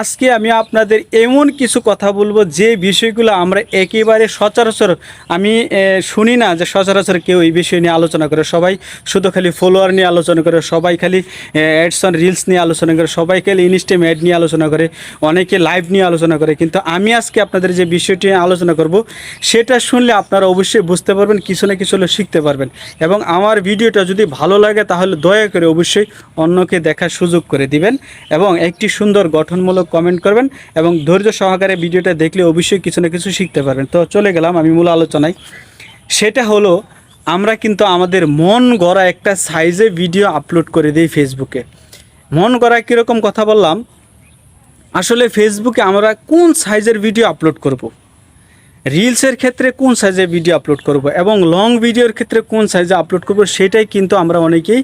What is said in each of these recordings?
আজকে আমি আপনাদের এমন কিছু কথা বলব যে বিষয়গুলো আমরা একেবারে সচরাচর আমি শুনি না যে সচরাচর কেউ এই বিষয় নিয়ে আলোচনা করে। সবাই শুধু খালি ফলোয়ার নিয়ে আলোচনা করে, সবাই খালি অ্যাডস অন রিলস নিয়ে আলোচনা করে, সবাই খালি ইনস্টাম অ্যাড নিয়ে আলোচনা করে, অনেকে লাইভ নিয়ে আলোচনা করে। কিন্তু আমি আজকে আপনাদের যে বিষয়টি নিয়ে আলোচনা করব, সেটা শুনলে আপনারা অবশ্যই বুঝতে পারবেন, কিছু না কিছু হলে শিখতে পারবেন। এবং আমার ভিডিওটা যদি ভালো লাগে, তাহলে দয়া করে অবশ্যই অন্যকে দেখার সুযোগ করে দিবেন। এবং একটি সুন্দর গঠনমূলক কমেন্ট করবেন এবং ধৈর্য সহকারে ভিডিওটা দেখলে অবশ্যই কিছু না কিছু শিখতে পারবেন। তো চলে গেলাম আমি মূল আলোচনায়। সেটা হলো, আমরা কিন্তু আমাদের মন গড়া একটা সাইজে ভিডিও আপলোড করে দিই ফেসবুকে মন গড়া কীরকম কথা বললাম? আসলে ফেসবুকে আমরা কোন সাইজের ভিডিও আপলোড করব। রিলসের ক্ষেত্রে কোন সাইজে ভিডিও আপলোড করব এবং লং ভিডিওর ক্ষেত্রে কোন সাইজে আপলোড করব সেটাই কিন্তু আমরা অনেকেই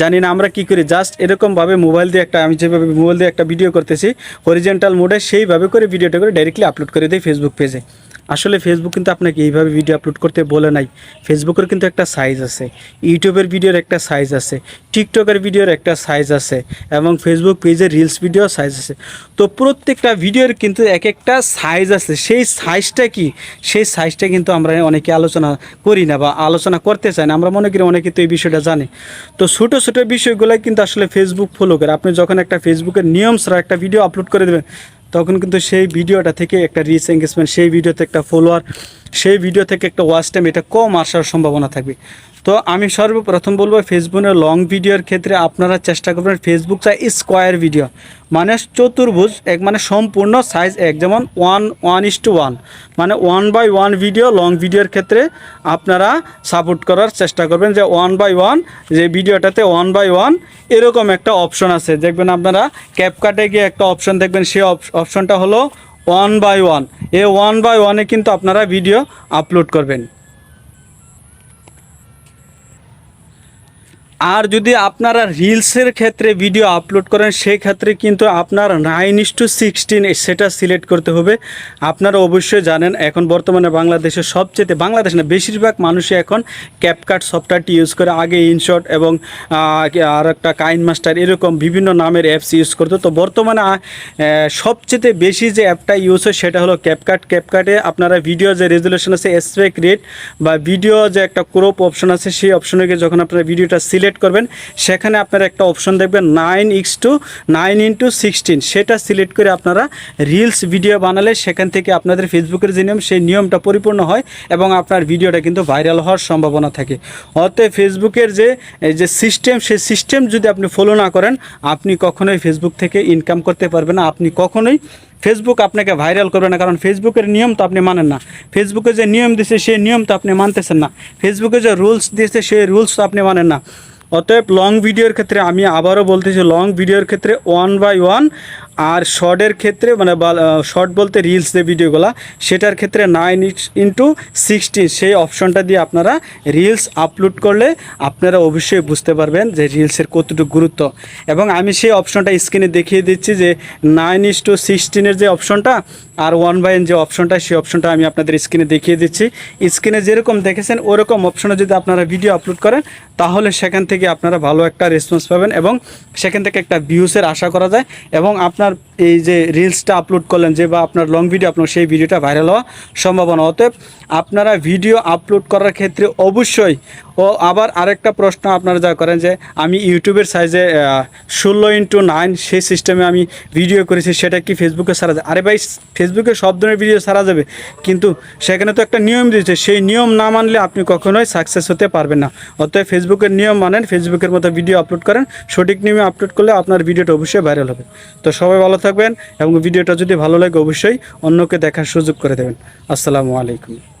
জানি না। আমরা কি করি? জাস্ট এরকমভাবে মোবাইল দিয়ে একটা আমি যেভাবে মোবাইল দিয়ে একটা ভিডিও করতেছি হরিজেন্টাল মোডে সেইভাবে করে ভিডিওটা করে ডাইরেক্টলি আপলোড করে দিই ফেসবুক পেজে আসলে ফেসবুক কিন্তু আপনাকে এইভাবে ভিডিও আপলোড করতে বলে নাই। ফেসবুকের কিন্তু একটা সাইজ আছে ইউটিউবের ভিডিওর একটা সাইজ আছে টিকটকের ভিডিওর একটা সাইজ আছে, এবং ফেসবুক পেজের রিলস ভিডিও সাইজ আছে। তো প্রত্যেকটা ভিডিওর কিন্তু এক একটা সাইজ আছে। সেই সাইজটা কি? সেই সাইজটা কিন্তু আমরা অনেকে আলোচনা করি না বা আলোচনা করতে চাই না। আমরা মনে করি অনেকে তো এই বিষয়টা জানে। তো ছোটো ছোটো বিষয়গুলো কিন্তু আসলে ফেসবুক ফলো করে। আপনি যখন একটা ফেসবুকের নিয়ম ছাড়া একটা ভিডিও আপলোড করে দেবেন তখন কিন্তু সেই ভিডিওটা থেকে একটা রিচ এঙ্গেজমেন্ট সেই ভিডিওতে একটা ফলোয়ার সেই ভিডিও থেকে একটা ওয়াচ টাইম এটা কম আসার সম্ভাবনা থাকবে। তো আমি সর্বপ্রথম বলব ফেসবুকের লং ভিডিওর ক্ষেত্রে আপনারা চেষ্টা করবেন ফেসবুক চাই স্কোয়ার ভিডিও মানে চতুর্ভুজ, এক মানে সম্পূর্ণ সাইজ এক, যেমন one one is to one মানে one by one video long ভিডিওর ক্ষেত্রে আপনারা সাপোর্ট করার চেষ্টা করবেন যে ওয়ান বাই ওয়ান যে ভিডিওটাতে ওয়ান বাই ওয়ান এরকম একটা অপশন আছে। দেখবেন আপনারা ক্যাপকাটে গিয়ে একটা অপশন দেখবেন সেই অপশনটা হলো ওয়ান বাই ওয়ান এই ওয়ান বাই ওয়ানে কিন্তু আপনারা ভিডিও আপলোড করবেন। আর যদি আপনারা রিলসের ক্ষেত্রে ভিডিও আপলোড করেন সেই ক্ষেত্রে কিন্তু আপনার নাইন ইস টু সিক্সটিন সেটা সিলেক্ট করতে হবে। আপনারা অবশ্যই জানেন, এখন বর্তমানে বাংলাদেশের সবচেয়ে, বাংলাদেশ না, বেশিরভাগ মানুষই এখন ক্যাপকাট সফটওয়্যারটি ইউজ করে। আগে ইনশট এবং আর একটা কাইন মাস্টার এরকম বিভিন্ন নামের অ্যাপস ইউজ করতো। তো বর্তমানে সবচেয়ে বেশি যে অ্যাপটা ইউজ হয় সেটা হলো ক্যাপকাট ক্যাপকাটে আপনারা ভিডিও যে রেজুলেশন আছে এসপেক রেট বা ভিডিও যে একটা ক্রোপ অপশন আছে, সেই অপশনে যখন আপনারা ভিডিওটা সিলেক্ট করবেন, সেখানে আপনারা একটা অপশন দেখবেন nine is to, nine into sixteen. সেটা সিলেক্ট করে আপনারা রিলস ভিডিও বানালে সেখান থেকে আপনাদের ফেসবুকের যে নিয়ম, সেই নিয়মটা পরিপূর্ণ হয় এবং আপনার ভিডিওটা কিন্তু ভাইরাল হওয়ার সম্ভাবনা থাকে। অতএব ফেসবুকের যে যে সিস্টেম, সেই সিস্টেম যদি আপনি ফলো না করেন, আপনি কখনোই ফেসবুক থেকে ইনকাম করতে পারবেন না। আপনি কখনোই ফেসবুক আপনাকে ভাইরাল করবে না, কারণ ফেসবুকের নিয়ম তো আপনি মানেন না। ফেসবুকে যে নিয়ম দিয়েছে সেই নিয়ম তো আপনি মানতেছেন না। ফেসবুকে যে রুলস দিয়েছে সেই রুলস তো আপনি মানেন না। অতএব লং ভিডিওর ক্ষেত্রে আমি আবারও বলতেছি লং ভিডিওর ক্ষেত্রে ওয়ান বাই ওয়ান আর শর্টের ক্ষেত্রে মানে শর্ট বলতে রিলস যে ভিডিওগুলো সেটার ক্ষেত্রে নাইন ইন্টু সিক্সটিন সেই অপশনটা দিয়ে আপনারা রিলস আপলোড করলে আপনারা অবশ্যই বুঝতে পারবেন যে রিলসের কতটুকু গুরুত্ব। এবং আমি সেই অপশনটা স্ক্রিনে দেখিয়ে দিচ্ছি যে নাইন ইস টু সিক্সটিনের যে অপশনটা আর ওয়ান বাই যে অপশনটা সেই অপশনটা আমি আপনাদের স্ক্রিনে দেখিয়ে দিচ্ছি। স্ক্রিনে যেরকম দেখেছেন, ওরকম অপশনে যদি আপনারা ভিডিও আপলোড করেন, তাহলে সেখান থেকে আপনারা ভালো একটা রেসপন্স পাবেন এবং সেখান থেকে একটা ভিউসের আশা করা যায় এবং আপনার এই যে রিলসটা আপলোড করলেন যে বা আপনার লং ভিডিও আপনার সেই ভিডিওটা ভাইরাল হওয়া সম্ভাবনা। অতএব আপনারা ভিডিও আপলোড করার ক্ষেত্রে অবশ্যই ও আবার আরেকটা প্রশ্ন আপনারা যা করেন যে, আমি ইউটিউবের সাইজে ষোলো ইন্টু নাইন সেই সিস্টেমে আমি ভিডিও করেছি, সেটা কি ফেসবুকে সারা যায় আরে ভাই ফেসবুকে সব ধরনের ভিডিও সারা যাবে। কিন্তু সেখানে তো একটা নিয়ম দিয়েছে, সেই নিয়ম না মানলে আপনি কখনোই সাকসেস হতে পারবেন না। অতএব ফেসবুকের নিয়ম মানেন ফেসবুকের মতো ভিডিও আপলোড করেন, সঠিক নিয়মে আপলোড করলে আপনার ভিডিওটা অবশ্যই ভাইরাল হবে। তো সবাই ভালো থাকবেন এবং ভিডিওটা যদি ভালো লাগে অবশ্যই অন্যকে দেখার সুযোগ করে দেবেন। আসসালামু আলাইকুম।